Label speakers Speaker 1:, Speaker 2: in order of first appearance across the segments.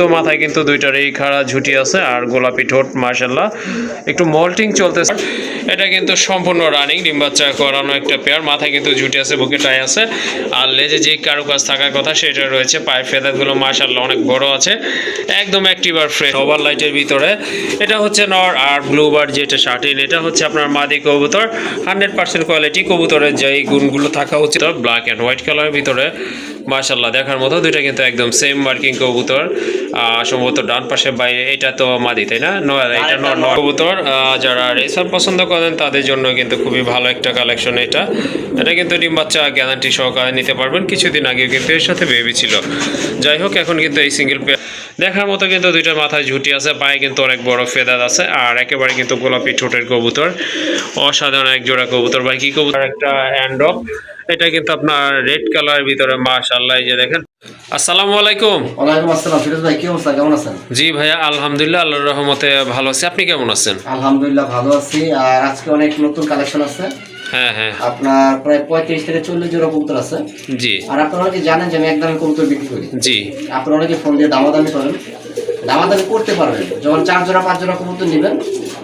Speaker 1: কিন্তু মাথায় কিন্তু দুইটার এই খাড়া ঝুটি আছে আর গোলাপি ঠোঁট মার্শাল্লাহ একটু মল্টিং চলতেছে। এটা কিন্তু সম্পূর্ণ রানিং ডিম বাচ্চা করানো একটা পেয়ার মাথায় কিন্তু ঝুটি আছে, বুকে টাই আছে। আর লেজে যে কারুকাজ থাকার কথা, সেটা রয়েছে পায়ের ফেদারগুলো মার্শাল্লাহ অনেক বড় আছে। একদম অ্যাক্টিভ আর ফ্রেশ ওভার লাইটের ভিতরে। এটা হচ্ছে নর আর ব্লুবার যেটা শার্টিন এটা হচ্ছে আপনার মাদি কবুতর। হান্ড্রেড পার্সেন্ট কোয়ালিটি কবুতরের যে গুণগুলো থাকা উচিত। ব্ল্যাক অ্যান্ড হোয়াইট কালারের ভিতরে। মার্শাল্লাহ দেখার মতো দুইটা কিন্তু একদম সেম মার্কিং কবুতর। সম্ভবত ডান পাশে বাইরে এটা তো মাদি তাই না? এটা নর কবুতর। যারা রেসার পছন্দ করেন তাদের জন্য কিন্তু খুবই ভালো একটা কালেকশন এটা। এটা কিন্তু ডিম বাচ্চা গ্যারান্টি সহকারে নিতে পারবেন। কিছুদিন আগেও কিন্তু এর সাথে বেবি ছিল। যাই হোক এখন কিন্তু এই সিঙ্গেল দেখার মতো কিন্তু দুইটা মাথায় ঝুটি আছে। পায়ে কিন্তু অনেক বড় ফেদার আছে। আর একেবারে কিন্তু গোলাপি ঠোঁটের কবুতর। অসাধারণ এক জোড়া কবুতর। ভাই কি কবুতর? একটা হ্যান্ডপ এটা কিন্তু আপনার রেড কালারের ভিতরে মাশাআল্লাহ এই যে দেখেন। আসসালামু আলাইকুম।
Speaker 2: ওয়ালাইকুম আসসালাম ফিরোজ ভাই কি অবস্থা? কেমন আছেন?
Speaker 1: জি ভাইয়া আলহামদুলিল্লাহ আল্লাহর রহমতে ভালো আছি। আপনি কেমন আছেন?
Speaker 2: আলহামদুলিল্লাহ ভালো আছি। আর আজকে অনেক নতুন কালেকশন আছে।
Speaker 1: হ্যাঁ হ্যাঁ।
Speaker 2: আপনার প্রায় পঁয়ত্রিশ থেকে চল্লিশ জোড়া কবুতর আছে।
Speaker 1: জি।
Speaker 2: আর আপনারা অনেকে জানেন যে আমি কবুতর বিক্রি করি।
Speaker 1: জি।
Speaker 2: আপনারা অনেকে ফোন দিয়ে দামাদামি করেন। দামাদামি করতে পারবেন। যখন চার জোড়া পাঁচ জোড়া কবুতর নেবেন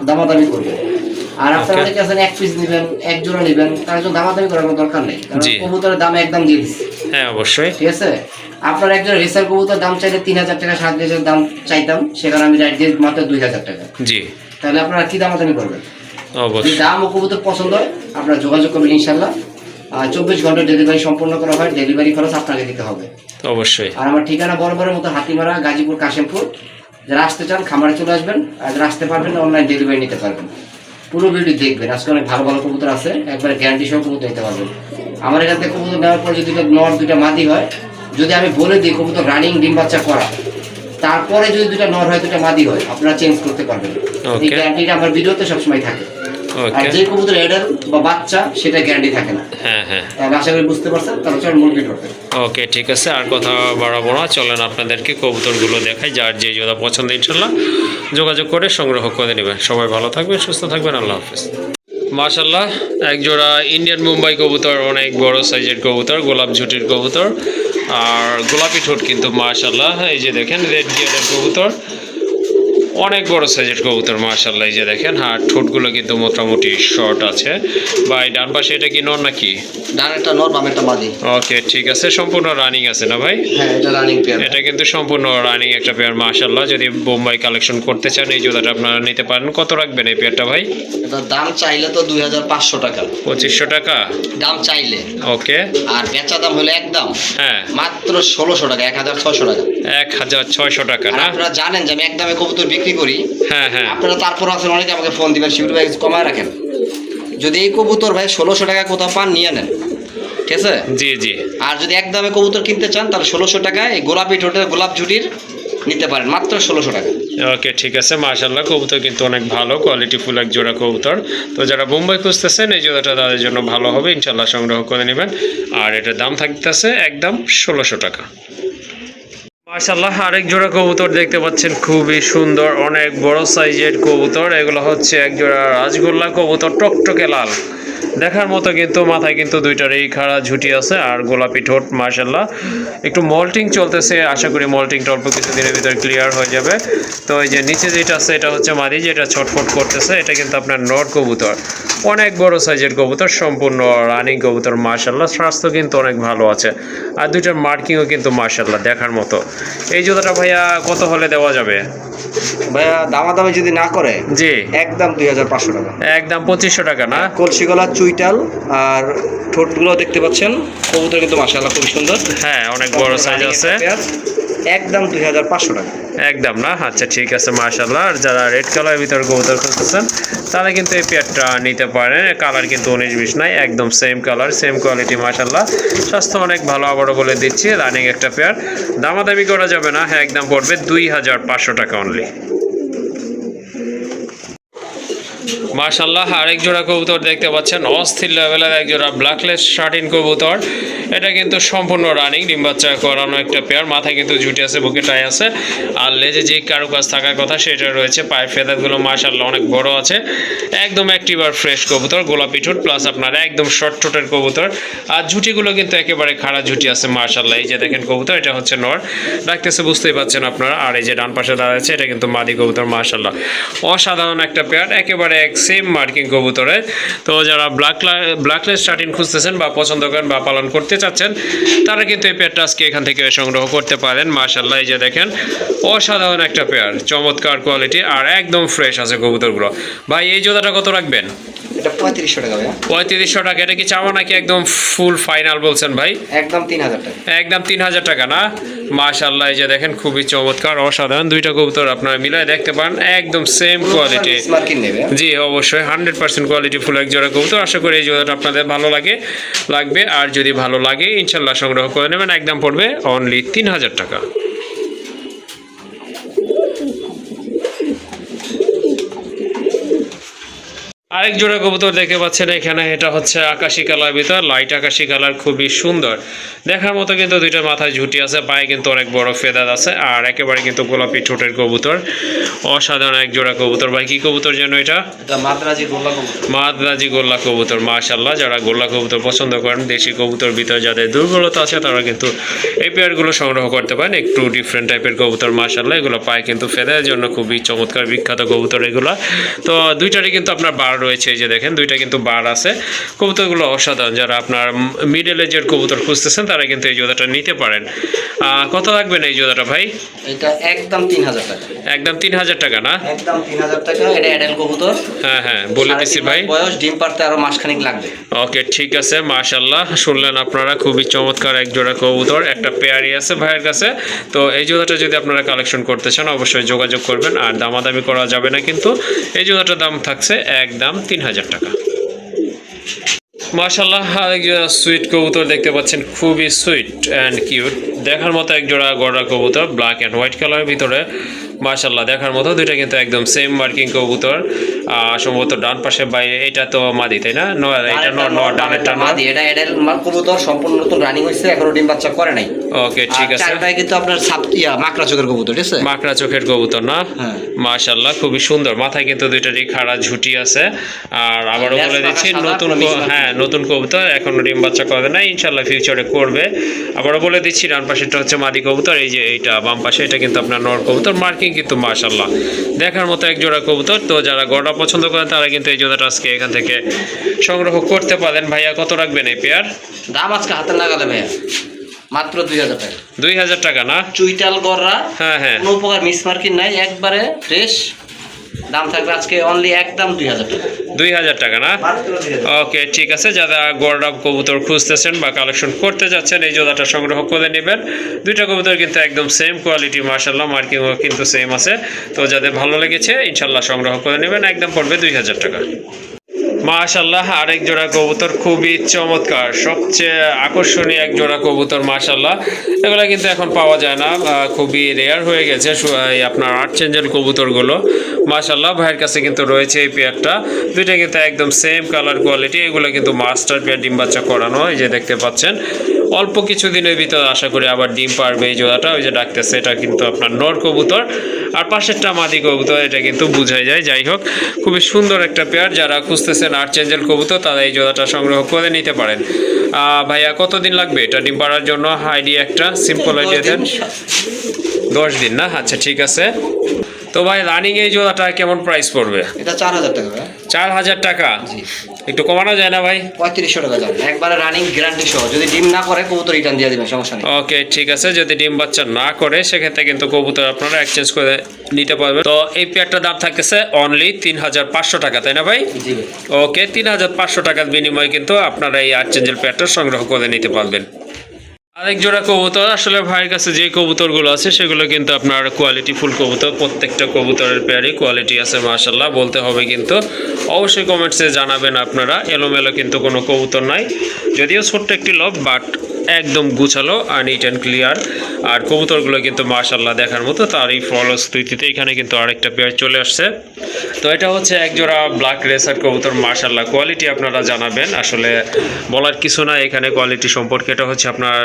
Speaker 2: দামাদামি করবেন। আর আপনারা আছেন এক পিস নেবেন এক জোড়া নেবেন তার জন্য দামাদামি করার কোনো দরকার নেই। কারণ
Speaker 1: জি।
Speaker 2: কবুতরের দাম একদম দিয়ে দিচ্ছি
Speaker 1: হ্যাঁ অবশ্যই।
Speaker 2: ঠিক আছে? আপনার একজন রেসার কবুতর দাম চাইলে তিন হাজার টাকা সাত হাজার দাম চাইতাম সেখানে আমি রাইট দিয়ে মাত্র দুই হাজার টাকা।
Speaker 1: জি।
Speaker 2: তাহলে আপনারা কি দামাদামি করবেন? যদি
Speaker 1: অবশ্যই
Speaker 2: দাম ও কবুতর পছন্দ হয় আপনারা যোগাযোগ করবেন ইনশাল্লাহ চব্বিশ ঘণ্টা ডেলিভারি সম্পূর্ণ করা হয় ডেলিভারি খরচ আপনাকে দিতে হবে।
Speaker 1: অবশ্যই।
Speaker 2: আর আমার ঠিকানা বরাবরের মতো হাতিমারা গাজীপুর কাশিমপুর। যারা আসতে চান খামারে চলে আসবেন। আর যারা আসতে পারবেন অনলাইন ডেলিভারি নিতে পারবেন। পুরো ভিডিও দেখবেন। আজকে অনেক ভালো ভালো কবুতর আছে একবারে গ্যারান্টি সহ কবুতর নিতে পারবেন। আমার এখান থেকে কবুতর নেওয়ার পর যদি দুটো নর দুটা মাদি হয় যদি আমি বলে দিই কবুতর রানিং ডিম বাচ্চা করা তারপরে যদি দুটা নর হয় দুটা মাদি হয় আপনারা চেঞ্জ করতে পারবেন। এই. গ্যারান্টিটা আমার ভিডিওতে সবসময় থাকে। আর যে কবুতর এডাল বা বাচ্চা সেটা গ্যারান্টি থাকে না।
Speaker 1: হ্যাঁ হ্যাঁ।
Speaker 2: তাহলে আশা করি বুঝতে পারছেন তাহলে চল ভিডিও
Speaker 1: ওকে ঠিক আছে আর কথা বাড়াবো না। চলেন আপনাদেরকে কবুতরগুলো দেখাই যার যে জোড়া পছন্দ ইনশাল্লাহ যোগাযোগ করে সংগ্রহ করে নেবেন সবাই ভালো থাকবেন সুস্থ থাকবেন আল্লাহ হাফিজ। মাশাল্লাহ এক জোড়া ইন্ডিয়ান মুম্বাই কবুতর অনেক বড় সাইজের কবুতর গোলাপ ঝুটির কবুতর। আর গোলাপি ঠোঁট কিন্তু মাশাল্লাহ এই যে দেখেন রেড গিয়ারের কবুতর। অনেক বড় সাইজের কবুতর মাশাল্লাহ এই যে দেখেন আর ঠোঁটগুলো কিন্তু মোটামুটি শর্ট আছে। বা এই ডান পাশে এটা কি নর নাকি?
Speaker 2: ডান একটা নর বাম একটা মাদি।
Speaker 1: ওকে ঠিক আছে। সম্পূর্ণ রানিং আছে না ভাই?
Speaker 2: হ্যাঁ এটা রানিং পেয়ার
Speaker 1: এটা কিন্তু সম্পূর্ণ রানিং একটা পেয়ার মাশাল্লাহ যদি বোম্বাই কালেকশন করতে চান এই জুতাটা আপনারা নিতে পারেন। কত রাখবেন এই পেয়ারটা ভাই?
Speaker 2: এটা দাম চাইলে তো দুই হাজার পাঁচশো টাকা।
Speaker 1: পঁচিশশো টাকা?
Speaker 2: দাম চাইলে।
Speaker 1: ওকে।
Speaker 2: আর বেচা দাম হলো একদম।
Speaker 1: হ্যাঁ।
Speaker 2: মাত্র ষোলোশো টাকা এক হাজার ছশো টাকা।
Speaker 1: এক হাজার ছয়শো টাকা না?
Speaker 2: আপনারা জানেন যে আমি একদমে কবুতর বিক্রি করি
Speaker 1: হ্যাঁ হ্যাঁ।
Speaker 2: আপনারা তারপর আছেন অনেকে আমাকে ফোন দিবেন শিবির ভাই কিছু কমায় রাখেন। যদি এই কবুতর ভাই ষোলোশো টাকা কোথাও পান নিয়ে নেন। ঠিক আছে?
Speaker 1: জি জি।
Speaker 2: আর যদি একদমে কবুতর কিনতে চান তাহলে ষোলোশো টাকায় এই গোলাপি ঠোঁটের গোলাপ ঝুটির নিতে পারেন মাত্র ষোলোশো টাকা।
Speaker 1: ওকে ঠিক আছে। মাশাল্লাহ কবুতর কিন্তু অনেক ভালো কোয়ালিটি ফুল এক জোড়া কবুতর। তো যারা বোম্বাই খুঁজতেছেন এই জোড়াটা তাদের জন্য ভালো হবে ইনশাল্লাহ সংগ্রহ করে নেবেন। আর এটার দাম থাকতেছে একদম ষোলোশো টাকা। মাশাল্লাহ আরেক জোড়া কবুতর দেখতে পাচ্ছেন, খুবই সুন্দর, অনেক বড় সাইজের কবুতর। এগুলো হচ্ছে এক জোড়া রাজগোল্লা কবুতর, টকটকে লাল। দেখার মতো কিন্তু মাথায় কিন্তু দুইটার এই খাড়া ঝুটি আছে আর গোলাপি ঠোঁট মাশাল্লাহ একটু মল্টিং চলতেছে আশা করি মল্টিংটা অল্প কিছুদিনের ভিতরে ক্লিয়ার হয়ে যাবে। তো এই যে নিচে যেটা আছে এটা হচ্ছে মাদি যেটা ছটফট করতেছে এটা কিন্তু আপনার নর কবুতর। অনেক বড় সাইজের কবুতর সম্পূর্ণ রানিং কবুতর মাশাল্লাহ স্বাস্থ্য কিন্তু অনেক ভালো আছে। আর দুইটার মার্কিংও কিন্তু মাশাল্লাহ দেখার মতো। এই জুতাটা ভাইয়া কত হলে দেওয়া যাবে?
Speaker 2: ভাইয়া দামাদামি যদি না করে
Speaker 1: জি।
Speaker 2: একদম দুই হাজার পাঁচশো টাকা।
Speaker 1: একদম পঁচিশশো টাকা না?
Speaker 2: কলসি গলা চুইটাল আর ঠোঁটগুলো দেখতে পাচ্ছেন কবুতর কিন্তু মাসাল্লাহ খুব সুন্দর।
Speaker 1: হ্যাঁ অনেক বড় সাইজ আছে।
Speaker 2: একদম দুই হাজার পাঁচশো টাকা।
Speaker 1: একদম না? আচ্ছা ঠিক আছে মার্শাল্লাহ আর যারা রেড কালারের ভিতরে কবুতর খুঁজতেছেন তারা কিন্তু এই পেয়ারটা নিতে পারেন। কালার কিন্তু উনিশ বিশ নাই একদম সেম কালার সেম কোয়ালিটি মার্শাল্লাহ স্বাস্থ্য অনেক ভালো আবারও বলে দিচ্ছি রানিং একটা পেয়ার দামাদামি করা যাবে না হ্যাঁ একদম পড়বে দুই হাজার পাঁচশো টাকা অনলি মাশাল্লাহ আরেক জোড়া কবুতর দেখতে পাচ্ছেন। অস্থির লেভেলের এক জোড়া ব্ল্যাকলেস শার্টিন কবুতর। এটা কিন্তু সম্পূর্ণ রানিং ডিম বাচ্চা করানো একটা পেয়ার মাথায় কিন্তু জুটি আছে, বুকে টাই আছে। আর লেজে যে কারুকাজ থাকার কথা, সেটা রয়েছে, পায়ের ফেদারগুলো মাশাল্লাহ অনেক বড় আছে। একদম অ্যাক্টিভ আর ফ্রেশ কবুতর, গোলাপি ঠোঁট প্লাস আপনার একদম শর্ট ঠোঁটের কবুতর। আর ঝুটিগুলো কিন্তু একেবারে খাড়া ঝুটি আছে মার্শাল্লাহ এই যে দেখেন কবুতর, এটা হচ্ছে নর। ডাকতেছে, বুঝতেই পাচ্ছেন আপনারা। আর এই যে ডান পাশে দাঁড়াচ্ছে, এটা কিন্তু মাদি কবুতর মার্শাল্লাহ অসাধারণ একটা পেয়ার একেবারে এক সেম মার্কিং কবুতরের। তো যারা ব্ল্যাক ব্ল্যাকলেস শার্টিন খুঁজতেছেন বা পছন্দ করেন বা পালন করতে চাচ্ছেন, তারা কিন্তু এই পেয়ারটা আজকে এখান থেকে সংগ্রহ করতে পারেন। মার্শাল্লাহ এই যে দেখেন, অসাধারণ একটা পেয়ার চমৎকার কোয়ালিটি আর একদম ফ্রেশ আছে কবুতরগুলো। ভাই, এই জোতাটা কত রাখবেন?
Speaker 2: এটা পঁয়ত্রিশশো টাকা ভাইয়া।
Speaker 1: পঁয়ত্রিশশো টাকা এটা কি চাওয়া নাকি একদম ফুল ফাইনাল বলছেন ভাই?
Speaker 2: একদম তিন হাজার টাকা।
Speaker 1: একদম তিন হাজার টাকা না? মাশাল্লাহ এই যে দেখেন খুবই চমৎকার অসাধারণ দুইটা কবুতর আপনারা মিলাই দেখতে পান একদম সেম কোয়ালিটি জি অবশ্যই হান্ড্রেড পার্সেন্ট কোয়ালিটি ফুল এক জোড়া কবুতর। আশা করি এই জোড়াটা আপনাদের ভালো লাগে লাগবে। আর যদি ভালো লাগে ইনশাল্লাহ সংগ্রহ করে নেবেন একদম পড়বে অনলি তিন হাজার টাকা। আরেক জোড়া কবুতর দেখতে পাচ্ছেন এখানে এটা হচ্ছে আকাশি কালার ভিতর লাইট আকাশি কালার খুবই সুন্দর। দেখার মতো কিন্তু দুইটা মাথায় ঝুটি আছে পায়ে কিন্তু অনেক বড় ফেদার আছে আর একেবারে কিন্তু গোলাপি ঠোঁটের কবুতর। অসাধারণ এক জোড়া কবুতর। ভাই কি কবুতর যেন এটা?
Speaker 2: এটা মাদ্রাজি গোল্লা কবুতর।
Speaker 1: মাদ্রাজি গোল্লা কবুতর মাশাল্লাহ যারা গোল্লা কবুতর পছন্দ করেন দেশি কবুতর ভিতরে যাদের দুর্বলতা আছে তারা কিন্তু এই পেয়ারগুলো সংগ্রহ করতে পারেন। একটু ডিফারেন্ট টাইপের কবুতর মাশাল্লাহ এগুলো পায়ে কিন্তু ফেদার জন্য খুবই চমৎকার বিখ্যাত কবুতর এগুলো। তো দুইটারই কিন্তু আপনার বার রয়েছে এই যে দেখেন দুইটা কিন্তু বার আছে। কবুতরগুলো অসাধারণ যারা আপনার মিডল এজের কবুতর খুঁজতেছেন তারা কিন্তু এই জোদাটা নিতে পারেন। কত রাখবেন এই জোদাটা ভাই?
Speaker 2: এটা একদম তিন হাজার টাকা।
Speaker 1: একদম তিন হাজার টাকা না?
Speaker 2: একদম তিন হাজার টাকা এটা অ্যাডেল কবুতর।
Speaker 1: হ্যাঁ হ্যাঁ বলে দিচ্ছি ভাই।
Speaker 2: বয়স ডিম পারতে আরও মাসখানিক লাগবে।
Speaker 1: ওকে ঠিক আছে মাশাল্লাহ শুনলেন আপনারা খুবই চমৎকার এক জোড়া কবুতর একটা পেয়ারি আছে ভাইয়ের কাছে। তো এই জোড়াটা যদি আপনারা কালেকশন করতে চান অবশ্যই যোগাযোগ করবেন আর দামাদামি করা যাবে না কিন্তু। এই জোড়াটার দাম থাকছে একদম তিন হাজার টাকা। মাশাল্লাহ আরেক সুইট কবুতর দেখতে পাচ্ছেন খুবই সুইট অ্যান্ড কিউট দেখার মতো এক জোড়া গড়া কবুতর ব্ল্যাক অ্যান্ড হোয়াইট কালারের ভিতরে। মাশাল্লাহ দেখার মতো দুইটা কিন্তু একদম সেম মার্কিং কবুতর। সম্ভবত ডান পাশে বাইরে এটা তো মাদি তাই না? এটা ন ন ডানেরটা নর
Speaker 2: মাদি এটা মাল কবুতর সম্পূর্ণ নতুন রানিং এখনও ডিম বাচ্চা করে নাই।
Speaker 1: ওকে ঠিক আছে।
Speaker 2: চারটায় কিন্তু আপনার সাপ ইয়া মাকড়া চোখের কবুতর ঠিক আছে?
Speaker 1: মাকড়া চোখের কবুতর না?
Speaker 2: হ্যাঁ।
Speaker 1: মাশাল্লাহ খুবই সুন্দর। মাথায় কিন্তু দুইটারই খাড়া ঝুটি আছে। আর আবারও বলে দিচ্ছি নতুন হ্যাঁ নতুন কবুতর এখনও ডিম বাচ্চা করে না ইনশাল্লাহ ফিউচারে করবে। আবারও বলে দিচ্ছি ডান পাশেরটা হচ্ছে মাদি কবুতর এই যে এইটা বাম পাশে এটা কিন্তু আপনার নর কবুতর মার্কিং কিন্তু মাশাল্লাহ দেখার মতো এক জোড়া কবুতর তো যারা গড়া পছন্দ করেন তারা কিন্তু এই জোড়াটা আজকে এখান থেকে সংগ্রহ করতে পারেন। ভাইয়া কত রাখবেন এই পেয়ার
Speaker 2: দাম আজকে হাতে লাগালে ভাইয়া মাত্র দুই হাজার টাকা।
Speaker 1: দুই হাজার টাকা না?
Speaker 2: চুইটাল গররা
Speaker 1: হ্যাঁ হ্যাঁ।
Speaker 2: কোনো প্রকার মিস মার্কিং নাই একবারে ফ্রেশ দাম থাকবে আজকে অনলি একদম দুই হাজার টাকা।
Speaker 1: দুই হাজার টাকা না? ওকে ঠিক আছে। যারা গড়াব কবুতর খুঁজতেছেন বা কালেকশন করতে যাচ্ছেন এই জোড়াটা সংগ্রহ করে নেবেন। দুইটা কবুতর কিন্তু একদম সেম কোয়ালিটি মার্শাল্লাহ মার্কিংও কিন্তু সেম আছে। তো যাদের ভালো লেগেছে ইনশাল্লাহ সংগ্রহ করে নেবেন। একদম পড়বে দুই হাজার টাকা। মাশাল্লাহ আরেক জোড়া কবুতর খুবই চমৎকার। সবচেয়ে আকর্ষণীয় এক জোড়া কবুতর মাশাল্লাহ এগুলো কিন্তু এখন পাওয়া যায় না খুবই রেয়ার হয়ে গেছে। আপনার আর্ট চেঞ্জের কবুতরগুলো। মাশাল্লাহ ভাইয়ের কাছে কিন্তু রয়েছে এই পেয়ারটা। দুইটা কিন্তু একদম সেম কালার কোয়ালিটি এগুলো কিন্তু মাস্টার পেয়ার ডিম বাচ্চা করানো এই যে দেখতে পাচ্ছেন। অল্প কিছু দিনের ভিতর আশা করি আবার ডিম পারবে এই জোড়াটা ওই যে ডাকতেছে এটা কিন্তু আপনার নর কবুতর। আর পাশেরটা মাদি কবুতর এটা কিন্তু বোঝাই যায় যাই হোক। খুবই সুন্দর একটা পেয়ার যারা খুঁজতেছেন আর্ট চেঞ্জেল কবুতর তারা এই জোড়াটা সংগ্রহ করে নিতে পারেন। ভাইয়া কতদিন লাগবে এটা ডিম পাড়ার জন্য? আইডিয়া একটা সিম্পল আইডিয়া দেন। দশ দিন না? আচ্ছা ঠিক আছে। তো ভাই রানিং এই জোড়াটা কেমন প্রাইস পড়বে?
Speaker 2: এটা চার হাজার টাকা ভাই।
Speaker 1: চার হাজার টাকা?
Speaker 2: জি।
Speaker 1: একটু কমানো যায় না ভাই?
Speaker 2: পঁয়ত্রিশশো টাকা যাবে। একবারে রানিং গ্যারান্টি সহ। যদি ডিম না করে কবুতর রিটার্ন দিয়ে দিবেন সমস্যা নেই।
Speaker 1: ওকে ঠিক আছে। যদি ডিম বাচ্চা না করে সেক্ষেত্রে কিন্তু কবুতর আপনারা এক্সচেঞ্জ করে নিতে পারবেন। তো এই পেয়ারটার দাম থাকতেছে অনলি তিন হাজার পাঁচশো টাকা তাই না ভাই?
Speaker 2: জি
Speaker 1: ওকে তিন হাজার পাঁচশো টাকার বিনিময়ে কিন্তু আপনারা এই আর্চেঞ্জেল পেয়ারটা সংগ্রহ করে নিতে পারবেন। আরেক জোড়া কবুতর, আসলে ভাইয়ের কাছে যে কবুতরগুলো আছে, সেগুলো কিন্তু আপনার কোয়ালিটি ফুল কবুতর, প্রত্যেকটা কবুতরের পেয়ারই কোয়ালিটি আছে মাশাল্লাহ বলতে হবে কিন্তু। অবশ্যই কমেন্টসে জানাবেন আপনারা, এলোমেলো কিন্তু কোনো কবুতর নাই। যদিও ছোট্ট একটি লভ বাট একদম গুছালো আর নিট অ্যান্ড ক্লিয়ার আর কবুতরগুলো কিন্তু মাশাল্লাহ দেখার মতো তারই ফলশ্রুতিতে এখানে কিন্তু আরেকটা পেয়ার চলে আসছে। তো এটা হচ্ছে একজোড়া ব্ল্যাক রেসার কবুতর মাশাল্লাহ কোয়ালিটি আপনারা জানাবেন। আসলে বলার কিছু না এখানে কোয়ালিটি সম্পর্কে। এটা হচ্ছে আপনার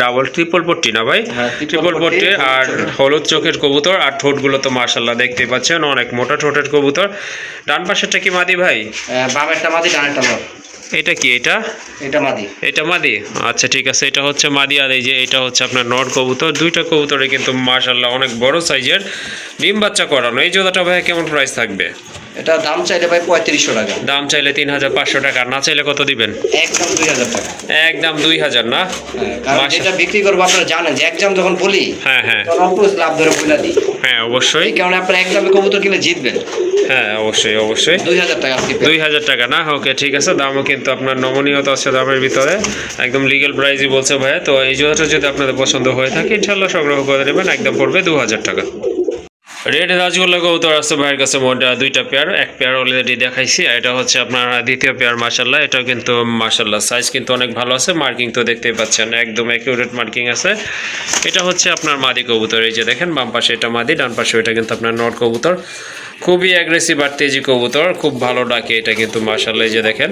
Speaker 1: ডাবল ট্রিপল পট্টি না ভাই?
Speaker 2: হ্যাঁ,
Speaker 1: ট্রিপল পট্টি
Speaker 2: পট্টি,
Speaker 1: আর হলুদ চোখের কবুতর। আর ঠোঁটগুলো তো মাশাল্লাহ দেখতেই পাচ্ছেন অনেক মোটা ঠোঁটের কবুতর। ডান পাশেরটা কি মাদি ভাই?
Speaker 2: আহ, বামেরটা মাদি ডানেরটা নর।
Speaker 1: এটা কি এটা?
Speaker 2: এটা মাদি।
Speaker 1: এটা মাদি? আচ্ছা ঠিক আছে এটা হচ্ছে মাদি আর এই যে এটা হচ্ছে আপনার নর কবুতর। দুইটা কবুতরে কিন্তু মাশাল্লাহ অনেক বড় সাইজের ডিম বাচ্চা করানো। এই জোড়াটা ভাই কেমন প্রাইস থাকবে?
Speaker 2: এটা দাম চাইলে ভাই পঁয়ত্রিশশো টাকা।
Speaker 1: দাম চাইলে তিন হাজার পাঁচশো টাকা না চাইলে কত দিবেন?
Speaker 2: একদম দুই হাজার টাকা।
Speaker 1: একদম দুই হাজার না?
Speaker 2: হ্যাঁ, কারণ
Speaker 1: মাশা-
Speaker 2: বিক্রি করব আপনারা জানেন যে একদম যখন বলি
Speaker 1: হ্যাঁ হ্যাঁ।
Speaker 2: লাভ ধরে বলে দিই।
Speaker 1: হ্যাঁ অবশ্যই।
Speaker 2: কারণে আপনারা একদমে কবুতর কিনে জিতবেন।
Speaker 1: হ্যাঁ অবশ্যই অবশ্যই।
Speaker 2: দুই হাজার টাকা
Speaker 1: না? ওকে ঠিক আছে দামও কিন্তু আপনার নমনীয়তা আছে দামের ভিতরে। একদম লিগেল প্রাইসই বলছে ভাইয়া তো এই জোড়াটা যদি আপনাদের পছন্দ হয়ে থাকে ইনশাল্লাহ সংগ্রহ করে নেবেন একদম পড়বে দু হাজার টাকা। রেড রাজগোল্লা কবুতর আছে ভাইয়ের কাছে মোটা দুইটা পেয়ার এক পেয়ার অলরেডি দেখাইছি এটা হচ্ছে আপনার দ্বিতীয় পেয়ার মার্শাল্লাহ এটাও কিন্তু মার্শাল্লাহ সাইজ কিন্তু অনেক ভালো আছে মার্কিং তো দেখতেই পাচ্ছেন একদম অ্যাকিউরেট মার্কিং আছে। এটা হচ্ছে আপনার মাদি কবুতর এই যে দেখেন বাম পাশে এটা মাদি ডান পাশে এটা কিন্তু আপনার নট কবুতর। খুবই অ্যাগ্রেসিভ আর তেজি কবুতর, খুব ভালো ডাকে এটা কিন্তু মার্শাল্লাহ যে দেখেন।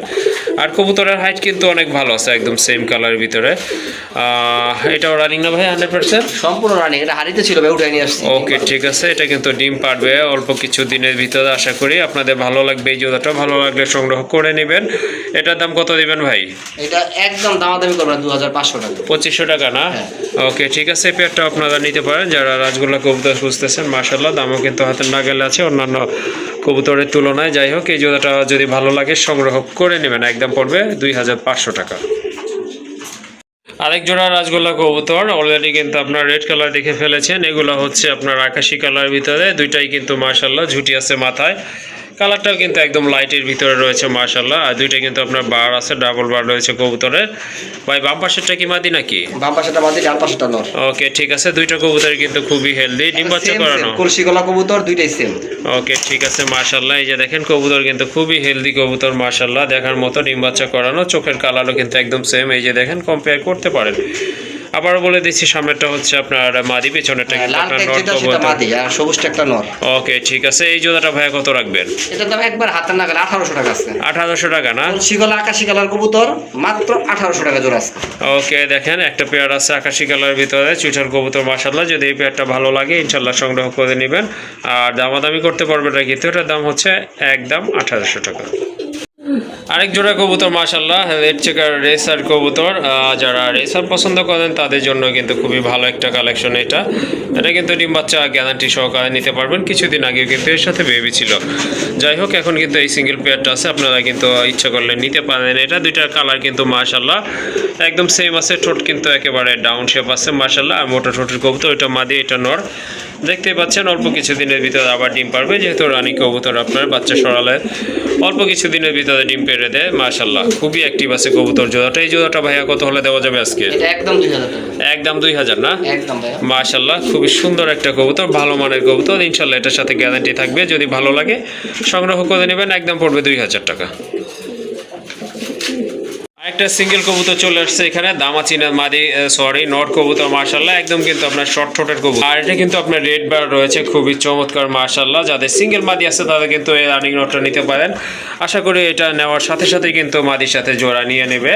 Speaker 1: আর কবুতরের হাইট কিন্তু অনেক ভালো আছে, একদম সেম কালার ভিতরে। এটাও রানিং না ভাই হান্ড্রেড পার্সেন্ট
Speaker 2: সম্পূর্ণ রানিং এটা হারিতে ছিল ভাই উঠাই নিয়ে আসছি।
Speaker 1: ওকে ঠিক আছে এটা কিন্তু ডিম পারবে অল্প কিছু দিনের ভিতরে আশা করি আপনাদের ভালো লাগবে এই জোড়াটা ভালো লাগলে সংগ্রহ করে নেবেন। এটার দাম কত দিবেন ভাই?
Speaker 2: এটা একদম দামাদামি করবেন দু হাজার পাঁচশো টাকা।
Speaker 1: পঁচিশশো টাকা না?
Speaker 2: হ্যাঁ।
Speaker 1: ওকে ঠিক আছে এই পেয়ারটা আপনারা নিতে পারেন যারা রাজগোল্লা কবুতর খুঁজতেছেন মার্শাল্লাহ দামও কিন্তু হাতের নাগালে আছে অন্যান্য কবুতরের তুলনায়। যাই হোক এই জোড়াটা যদি ভালো লাগে সংগ্রহ করে নেবেন একদম পড়বে দুই হাজার পাঁচশো টাকা। আরেক জোড়া রাজগোল্লা কবুতর। অলরেডি কিন্তু আপনার রেড কালার দেখে ফেলেছেন। এগুলো হচ্ছে আপনার আকাশি কালার ভিতরে। দুইটাই কিন্তু মার্শাল্লাহ ঝুটি আছে মাথায়। কালারটাও কিন্তু একদম লাইটের ভিতরে রয়েছে মার্শাল্লাহ আর দুইটা কিন্তু আপনার বার আছে ডাবল বার রয়েছে কবুতরের। ভাই বাম পাশেরটা কি মাদি নাকি?
Speaker 2: বাম পাশেটা মাদি ডান পাশেটা নর।
Speaker 1: ওকে ঠিক আছে। দুইটা কবুতর কিন্তু খুবই হেলদি ডিম বাচ্চা করানো?
Speaker 2: কলসি গলা কবুতর দুইটাই সেম
Speaker 1: ওকে ঠিক আছে মার্শাল্লাহ এই যে দেখেন কবুতর কিন্তু খুবই হেলদি কবুতর মার্শাল্লাহ দেখার মতো ডিম বাচ্চা করানো। চোখের কালারও কিন্তু একদম সেম এই যে দেখেন কম্পেয়ার করতে পারেন। আবারও বলে দিচ্ছি সামনেরটা হচ্ছে আপনার মাদি পেছনেরটা কিন্তু আপনার
Speaker 2: যেটা
Speaker 1: কবুতর
Speaker 2: মাদি আর সবুজটা একটা নর।
Speaker 1: ওকে ঠিক আছে। এই জোড়াটা ভাইয়া কত রাখবেন?
Speaker 2: এটার দাম একবার হাতের নাগালে আঠারোশো টাকা আছে।
Speaker 1: আঠারোশো টাকা না?
Speaker 2: কলসি গলা আকাশি কালার কবুতর মাত্র আঠারোশো টাকা জোড়া আছে।
Speaker 1: ওকে দেখেন একটা পেয়ার আছে আকাশি কালার ভিতরে চুইটার কবুতর মাসাল্লাহ যদি এই পেয়ারটা ভালো লাগে ইনশাল্লাহ সংগ্রহ করে নেবেন। আর দামাদামি করতে পারবেন না কিন্তু এটার দাম হচ্ছে একদম আঠারোশো টাকা। আরেক জোড়া কবুতর মাসাল্লাহ রেড চেকার রেসার কবুতর যারা রেসার পছন্দ করেন, তাদের জন্য কিন্তু খুবই ভালো একটা কালেকশন এটা। এটা কিন্তু ডিম বাচ্চা গ্যারান্টি সহকারে নিতে পারবেন। কিছুদিন আগে কিন্তু এর সাথে বেবি ছিল। যাই হোক, এখন কিন্তু এই সিঙ্গেল পেয়ারটা আছে। আপনারা কিন্তু ইচ্ছা করলে নিতে পারেন। এটা দুইটার কালার কিন্তু মাশাল্লাহ একদম সেম আছে। ঠোঁট কিন্তু একেবারে ডাউন শেপ আছে মাশাল্লাহ আর মোটা ঠোঁটের কবুতর, এটা মাদি, এটা নর। দেখতেই পাচ্ছেন, অল্প কিছু দিনের ভিতরে আবার ডিম পারবে। যেহেতু রানী কবুতর আপনার, বাচ্চা সরালে অল্প কিছু দিনের ভিতরে ডিম পেড়ে দেয় মাশাল্লাহ খুবই অ্যাক্টিভ আছে কবুতর জোড়াটা। এই জোড়াটা ভাইয়া কত হলে দেওয়া যাবে আজকে?
Speaker 2: একদম দুই হাজার
Speaker 1: একদম দুই হাজার না? মাশাল্লাহ খুবই সুন্দর একটা কবুতর ভালো মানের কবুতর। ইনশাল্লাহ এটার সাথে গ্যারান্টি থাকবে। যদি ভালো লাগে সংগ্রহ করে নেবেন একদম পড়বে দুই হাজার টাকা। একটা সিঙ্গেল কবুতর চলে আসছে এখানে দামাচিনা মাদি সরি নট কবুতর মার্শাল্লাহ একদম কিন্তু আপনার শর্ট ঠোঁটের কবুতর। আর এটা কিন্তু আপনার রেড বার রয়েছে খুবই চমৎকার মার্শাল্লাহ যাদের সিঙ্গেল মাদি আছে তাদের কিন্তু এই রানিং নটটা নিতে পারেন। আশা করি এটা নেওয়ার সাথে সাথে কিন্তু মাদির সাথে জোড়া নিয়ে নেবে।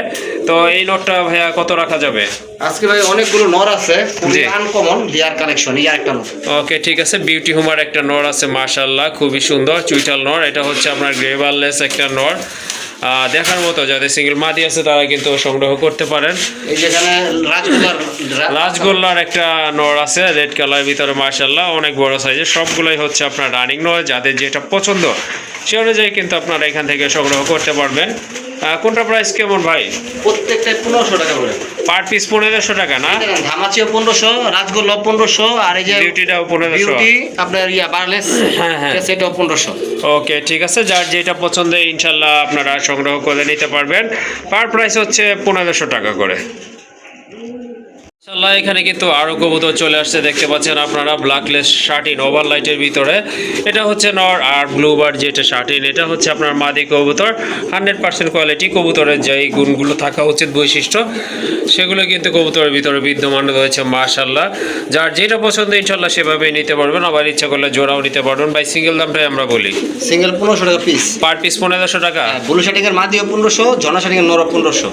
Speaker 1: তো এই নটটা ভাইয়া কত রাখা যাবে?
Speaker 2: আজকে ভাই অনেকগুলো নর আছে খুবই আনকমন ডিয়ার কালেকশন এই আরেকটা নর
Speaker 1: ওকে ঠিক আছে বিউটি হুমার একটা নর আছে মার্শাল্লাহ খুবই সুন্দর চুইটাল নর এটা হচ্ছে আপনার গ্রেভারলেস একটা নর দেখার মতো যাদের সিঙ্গেল মাটি আছে তারা কিন্তু সংগ্রহ করতে পারেন। রাজগোল্লার একটা নর আছে রেড কালার ভিতরে মার্শাল্লাহ অনেক বড় সাইজের সবগুলোই হচ্ছে আপনার রানিং নড় যাদের যেটা পছন্দ সে অনুযায়ী কিন্তু আপনারা এখান থেকে সংগ্রহ করতে পারবেন। কোনটা প্রাইস কেমন ভাই?
Speaker 2: প্রত্যেকটাই পনেরোশো টাকা করে।
Speaker 1: পার পিস পনেরোশো টাকা না?
Speaker 2: ধামাচিও পনেরোশো রাজগোল্লা পনেরোশো আর এই যে
Speaker 1: বিউটিটাও পনেরোশো।
Speaker 2: বিউটি আপনার ইয়া বার্লেস
Speaker 1: হ্যাঁ, হ্যাঁ।
Speaker 2: সেটাও পনেরোশো।
Speaker 1: ওকে ঠিক আছে যার যেটা পছন্দ ইনশাল্লাহ আপনারা সংগ্রহ করে নিতে পারবেন। পার প্রাইস হচ্ছে পনেরোশো টাকা করে। মাশাআল্লাহ এখানে কিন্তু আরও কবুতর চলে আসছে দেখতে পাচ্ছেন আপনারা ব্ল্যাকলেস শার্টিন ওভার লাইটের ভিতরে। এটা হচ্ছে নর আর ব্লুবার যেটা শার্টিন এটা হচ্ছে আপনার মাদি কবুতর। হান্ড্রেড পার্সেন্ট কোয়ালিটি কবুতরের যে এই গুণগুলো থাকা উচিত বৈশিষ্ট্য সেগুলো কিন্তু কবুতরের ভিতরে বিদ্যমান রয়েছে মাশাল্লাহ যার যেটা পছন্দ ইনশাল্লাহ সেভাবেই নিতে পারবেন। আবার ইচ্ছা করলে জোড়াও নিতে পারবেন। বাই সিঙ্গেল দামটাই আমরা বলি।
Speaker 3: সিঙ্গেল পনেরোশো টাকা পিস
Speaker 1: পার পিস পনেরোশো টাকা?
Speaker 3: ব্লু শার্টিংয়ের মাদিও পনেরোশো জনা শার্টিংয়ের নর পনেরোশো।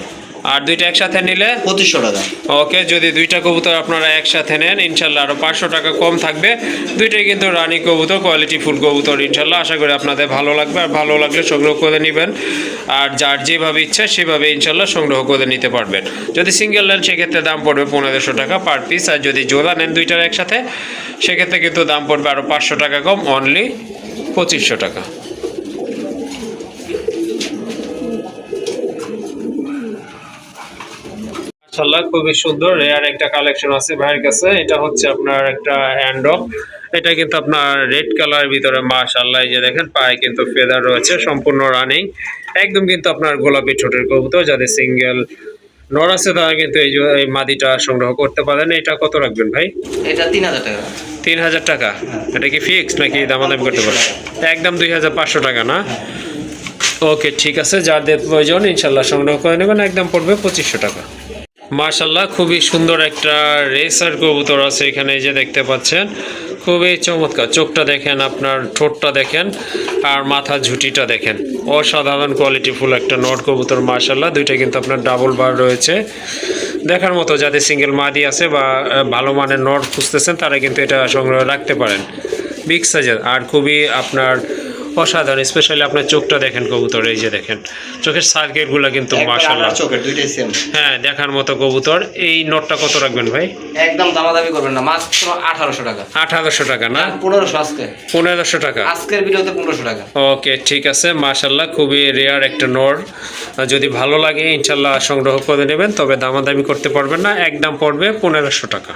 Speaker 1: আর দুইটা একসাথে নিলে?
Speaker 3: পঁচিশশো টাকা।
Speaker 1: ওকে যদি দুইটা কবুতর আপনারা একসাথে নেন ইনশাল্লাহ আরও পাঁচশো টাকা কম থাকবে। দুইটাই কিন্তু রানী কবুতর কোয়ালিটি ফুল কবুতর ইনশাল্লাহ। আশা করি আপনাদের ভালো লাগবে আর ভালো লাগলে সংগ্রহ করে নেবেন। আর যার যেভাবে ইচ্ছা সেভাবে ইনশাল্লাহ সংগ্রহ করে নিতে পারবেন। যদি সিঙ্গেল নেন সেক্ষেত্রে দাম পড়বে পনেরোশো টাকা পার পিস আর যদি জোড়া নেন দুইটার একসাথে সেক্ষেত্রে কিন্তু দাম পড়বে আরও পাঁচশো টাকা কম অনলি পঁচিশশো টাকা। মাশাআল্লাহ খুবই সুন্দর রেয়ার একটা কালেকশন আছে ভাইয়ের কাছে। এটা হচ্ছে আপনার একটা হ্যান্ডক এটা কিন্তু আপনার রেড কালার ভিতরে মাশাআল্লাহ এই যে দেখেন পায়ে কিন্তু ফেদার রয়েছে সম্পূর্ণ রানিং একদম কিন্তু আপনার গোলাপি ছোটের কবুতর যাদের সিঙ্গেল নর আছে তারা কিন্তু এই যে এই মাদিটা সংগ্রহ করতে পারেন। এটা কত রাখবেন ভাই?
Speaker 3: এটা তিন হাজার টাকা।
Speaker 1: তিন হাজার টাকা? এটা কি ফিক্সড নাকি দামাদামি করতে পারেন? একদম দুই হাজার পাঁচশো টাকা না? ওকে ঠিক আছে যাদের প্রয়োজন ইনশাল্লাহ সংগ্রহ করে নেবেন। একদম পড়বে পঁচিশশো টাকা। মার্শাল্লাহ খুবই সুন্দর একটা রেসার কবুতর আছে এখানে এই যে দেখতে পাচ্ছেন। খুবই চমৎকার, চোখটা দেখেন, আপনার ঠোঁটটা দেখেন, আর মাথা ঝুঁটিটা দেখেন। অসাধারণ কোয়ালিটি ফুল একটা নট কবুতর মার্শাল্লাহ দুইটা কিন্তু আপনার ডাবল বার রয়েছে। দেখার মতো যাদের সিঙ্গেল মাদি আছে বা ভালো মানের নট খুঁজতেছেন, তারা কিন্তু এটা সংগ্রহ রাখতে পারেন। বিগ সাইজের, আর খুবই আপনার অসাধারণ স্পেশালি আপনার চোখটা দেখেন কবুতর এই যে দেখেন। চোখের সার্কেটগুলো কিন্তু
Speaker 3: একবার চোখের দুইটাই সেম
Speaker 1: হ্যাঁ দেখার মতো কবুতর। এই নটটা কত রাখবেন ভাই?
Speaker 3: একদম দামাদামি করবেন না মাত্র আঠারোশো টাকা।
Speaker 1: আঠারোশো টাকা না?
Speaker 3: পনেরোশো আজকে।
Speaker 1: পনেরোশো টাকা।
Speaker 3: আজকের ভিডিওতে পনেরোশো টাকা।
Speaker 1: ওকে ঠিক আছে মাশাল্লাহ খুবই রেয়ার একটা নর যদি ভালো লাগে ইনশাল্লাহ সংগ্রহ করে নেবেন তবে দামাদামি করতে পারবেন না একদম পড়বে পনেরোশো টাকা।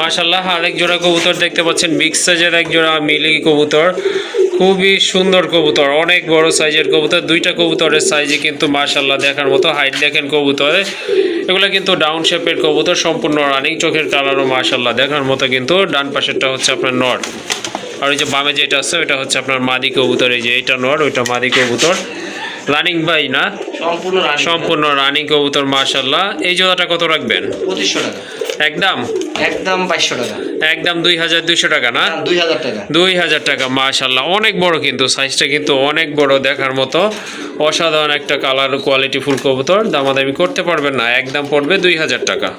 Speaker 1: মাশাল্লাহ আরেক জোড়া কবুতর দেখতে পাচ্ছেন। বিগ সাইজের এক জোড়া মিলি কবুতর। খুবই সুন্দর কবুতর, অনেক বড় সাইজের কবুতর। দুইটা কবুতরের সাইজে কিন্তু মাশাল্লাহ দেখার মতো। হাইট দেখেন কবুতরে। এগুলো কিন্তু ডাউন শেপের কবুতর, সম্পূর্ণ রানিং চোখের কালারও মাশাল্লাহ দেখার মতো কিন্তু। ডান পাশেরটা হচ্ছে আপনার নট আর ওই যে বামে যেটা আছে, ওইটা হচ্ছে আপনার মাদি কবুতর। এই যে এইটা নট ওইটা মাদি কবুতর। রানিং বাই না?
Speaker 3: সম্পূর্ণ রানিং।
Speaker 1: সম্পূর্ণ রানিং কবুতর মাশাল্লাহ এই জোড়াটা কত রাখবেন?
Speaker 3: পঁচিশশো টাকা।
Speaker 1: একদম?
Speaker 3: একদম বাইশশো টাকা।
Speaker 1: একদম দুই হাজার দুইশো টাকা না?
Speaker 3: দুই হাজার টাকা।
Speaker 1: দুই হাজার টাকা মাশাল্লাহ অনেক বড় কিন্তু সাইজটা কিন্তু অনেক বড় দেখার মতো। অসাধারণ একটা কালার কোয়ালিটি ফুল কবুতর। দামাদামি করতে পারবেন না একদম পড়বে দুই হাজার টাকা।